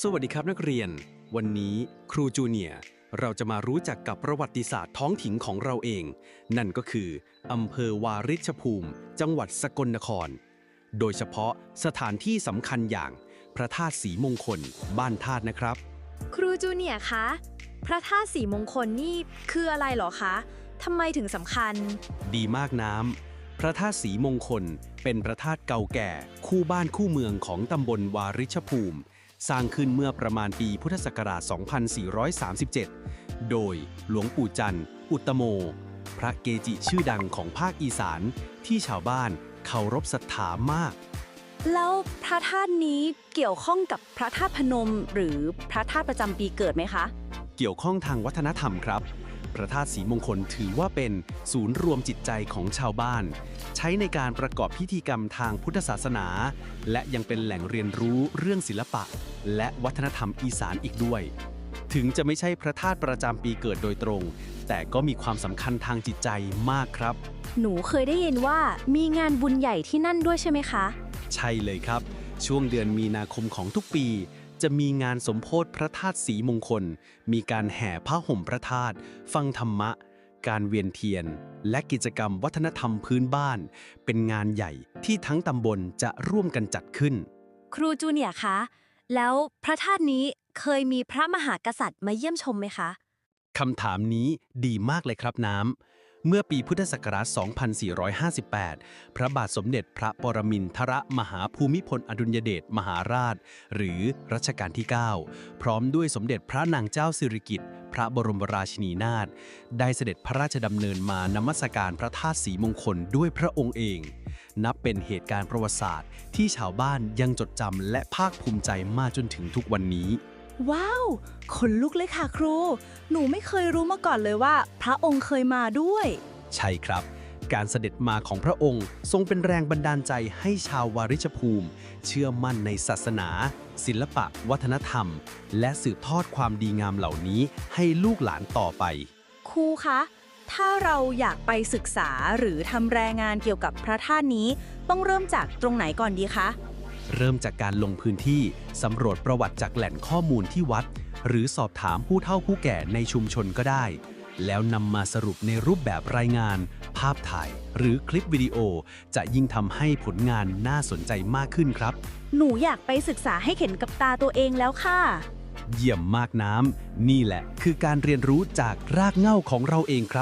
สวัสดีครับนักเรียน วันนี้ครูจูเนียร์เราจะมารู้จักกับประวัติศาสตร์ท้องถิ่นของเราเอง นั่นก็คืออำเภอวาริชภูมิ จังหวัดสกลนคร โดยเฉพาะสถานที่สำคัญอย่าง พระธาตุสีมงคล บ้านธาตุนะครับ ครูจูเนียร์คะ พระธาตุสีมงคลนี่คืออะไรเหรอคะทำไมถึงสำคัญ ดีมากน้ำพระธาตุสีมงคล เป็นพระธาตุเก่าแก่ คู่บ้านคู่เมืองของตำบลวาริชภูมิ สร้างขึ้นเมื่อประมาณปีพุทธศักราช 2437 โดยหลวงปู่จันทร์อุตตโม พระเกจิชื่อดังของภาคอีสานที่ชาวบ้านเคารพศรัทธามาก แล้วพระธาตุนี้เกี่ยวข้องกับพระธาตุพนม หรือพระธาตุประจำปีเกิดไหมคะ เกี่ยวข้องทางวัฒนธรรมครับ พระธาตุสีมงคลถือว่าเป็นศูนย์รวมจิตใจของชาวบ้าน ใช้ในการประกอบพิธีกรรมทางพุทธศาสนา และยังเป็นแหล่งเรียนรู้เรื่องศิลปะ และวัฒนธรรมอีสานอีกด้วย ถึงจะไม่ใช่พระธาตุประจำปีเกิดโดยตรง แต่ก็มีความสำคัญทางจิตใจมากครับ หนูเคยได้ยินว่ามีงานบุญใหญ่ที่นั่นด้วยใช่ไหมคะ ใช่เลยครับ ช่วงเดือนมีนาคมของทุกปี จะมีงานสมโพธิพระธาตุสีมงคล มีการแห่ผ้าห่มพระธาตุฟังธรรมะ การเวียนเทียน และกิจกรรมวัฒนธรรมพื้นบ้าน เป็นงานใหญ่ที่ทั้งตำบลจะร่วมกันจัดขึ้น ครูจูเนียร์คะ แล้วพระธาตุนี้เคยมีพระมหากษัตริย์มาเยี่ยมชมไหมคะ คำถามนี้ดีมากเลยครับน้ำ เมื่อปีพุทธศักราช 2458 พระบาทสมเด็จพระปรมินทรมหาภูมิพลอดุลยเดชมหาราช หรือรัชกาลที่ 9 พร้อมด้วยสมเด็จพระนางเจ้าสิริกิติ์พระบรมราชินีนาถได้เสด็จพระราชดำเนินมานมัสการพระธาตุสีมงคลด้วยพระองค์เอง นับเป็นเหตุการณ์ประวัติศาสตร์ ที่ชาวบ้านยังจดจำและภาคภูมิใจมาจนถึงทุกวันนี้ ว้าวขนลุกเลยค่ะครู หนูไม่เคยรู้มาก่อนเลยว่า พระองค์เคยมาด้วย ใช่ครับ การเสด็จมาของพระองค์ทรงเป็นแรงบันดาลใจให้ชาววาริชภูมิ เชื่อมั่นในศาสนา ศิลปะ วัฒนธรรม และสืบทอดความดีงามเหล่านี้ให้ลูกหลานต่อไป ครูคะ ถ้าเราอยากไปศึกษาหรือทำรายงานเกี่ยวกับพระธาตุนี้ ต้องเริ่มจากตรงไหนก่อนดีคะ เริ่มจากการลงพื้นที่สำรวจประวัติจากแหล่งข้อมูลที่วัด หรือสอบถามผู้เฒ่าผู้แก่ในชุมชนก็ได้ แล้วนำมาสรุปในรูปแบบรายงาน ภาพถ่าย หรือคลิปวิดีโอ จะยิ่งทำให้ผลงานน่าสนใจมากขึ้นครับ หนูอยากไปศึกษาให้เห็นกับตาตัวเองแล้วค่ะ เยี่ยมมากน้ำนี่แหละ คือการเรียนรู้จากรากเหง้าของเราเองครับ